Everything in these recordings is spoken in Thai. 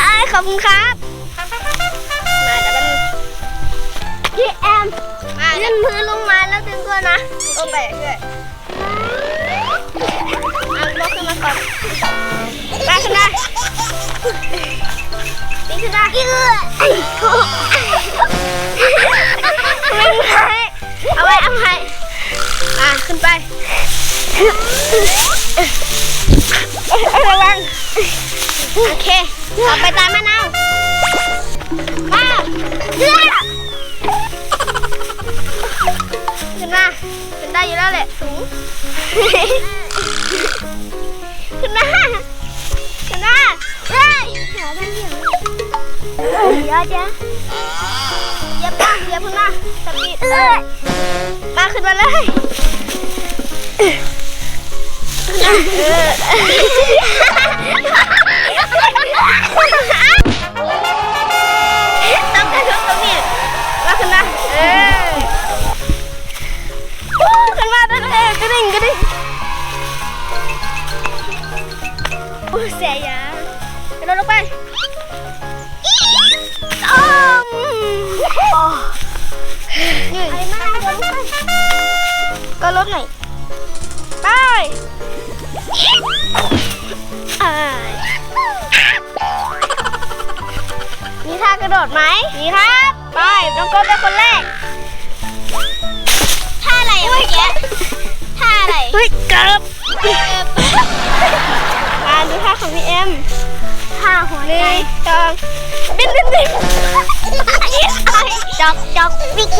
อ้ายขอบคุณครับ มาแต่มันพี่แอมยื่นมือลงมาแล้วดึงตัวนะลงไปช่วยเอาลกขึ้นมาก่อนมาขึ้นได้นี่ขึ้นได้ยืดไม่ไห โอเคต่อไปตามมะนาวมาเลือกขึ้นมาขึ้นได้อยู่แล้วแหละสูงขึ้นมาขึ้นมาเฮ้ยหาได้ยังเดี๋ยวเดี๋ยวอย่าป้าอย่าพึ่งมาสปีดเอ้ยมาขึ้นมาเลยเออ ต้องกระทุกตรงนี้มาขึ้นมาเออโอ้ขึ้นมาได้เลยกระดิ่งกระดิ่งโอ้เสียยากระโดดลงไปอ้อมนี่ไอ้มากเลยก็ลดหน่อยไปอ่า มีท่ากระโดดไหมมีครับ ไปน้องโก้เป็นคนแรก ท่าอะไรเมื่อกี้ท่าอะไรเฮ้ยเกิบมาดูท่าของพี่เอ็มท่าหัวใจจอง บินบินบินจอกจอกบิ๊ก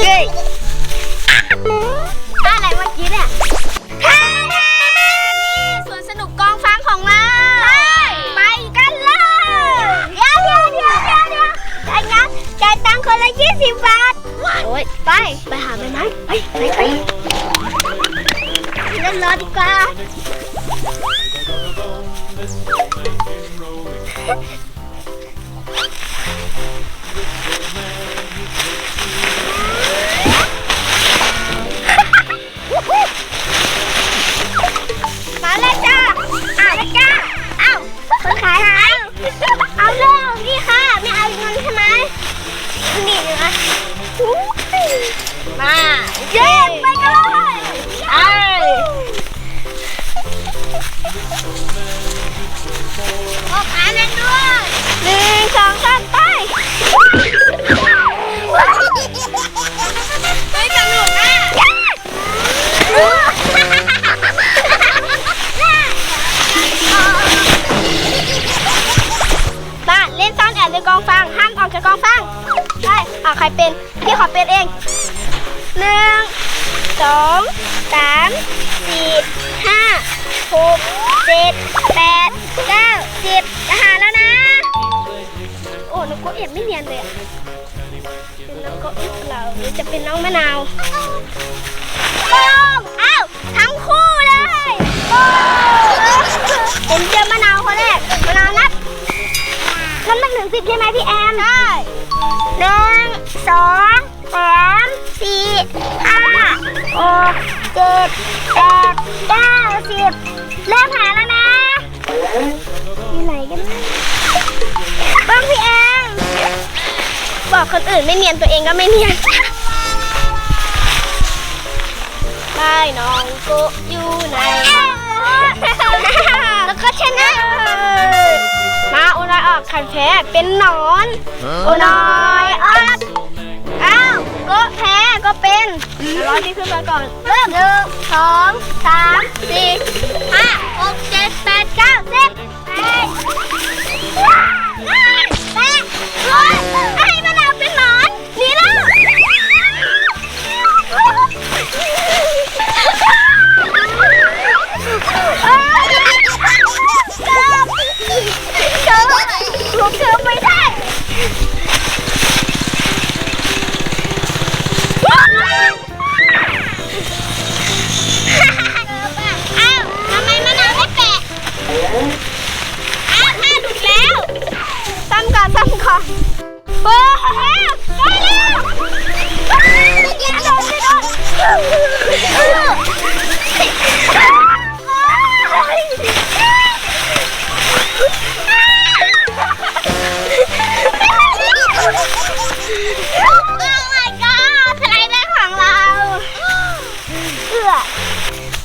ไปหาใบไม้ไปไปไปเล่นรอดีกว่ามาเลยจ้าอ้าวจ้าเอ้าคนขายหายเอาเร็วนี่ค่ะ ไม่เอาเงินใช่ไหมนี่นะ มา อะใครเป็นพี่ขอเป็นเองหนึ่งสองสามสี่ห้าหกเจ็ดแปดเก้าสิบจะหาแล้วนะ โอ้น้องโกเอ็ดไม่เนียนเลยอะเป็นน้องโกเอ็ดเราหรือจะเป็นน้องมะนาวปอง กเจ็ดแปดเก้าสิบเริ่มหาแล้วนะ อยู่ไหนกันนะบ้างพี่แอมบอกคนอื่นไม่เนียนตัวเองก็ไม่เนียนได้น้องกุอยู่ไหนแล้วก็ชนะมาโอนอยออกขันแพ้เป็นหนอน โอนอย เป็นรอที่ขึ้นมาก่อนเริ่มหนึ่งสองสามสี่ห้าหกเจ็ดแปดเก้าสิบไป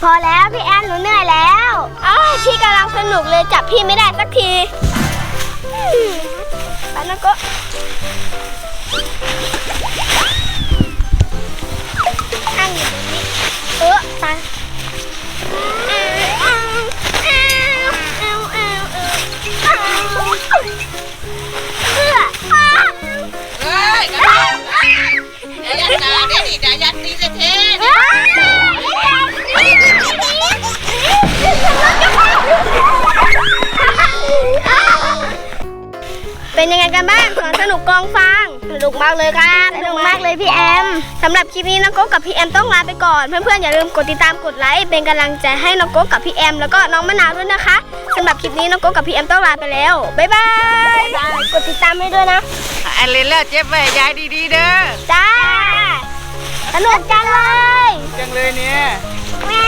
พอแล้วพี่แอนหนูเหนื่อยแล้วอ้าวพี่กำลังสนุกเลยจับพี่ไม่ได้สักทีอืมไปนะก็ กันบ้างสวนสนุกกองฟางสนุกมากเลยครับสนุกมากเลยพี่แอมสำหรับคลิปนี้น้องโก้กับพี่แอมต้องลาไปก่อน เพื่อนๆอย่าลืมกดติดตามกดไลค์เป็นกำลังใจให้น้องโก้กับพี่แอมแล้วก็น้องมะนาวด้วยนะคะสำหรับคลิปนี้น้องโก้กับพี่แอมต้องลาไปแล้วบ๊ายบายกดติดตามให้ด้วยนะๆอันเล่นแล้วเจ็บไว้ยายดีๆเด้อจ้าสนุกจังเลยจังเลยเนี่ยแม่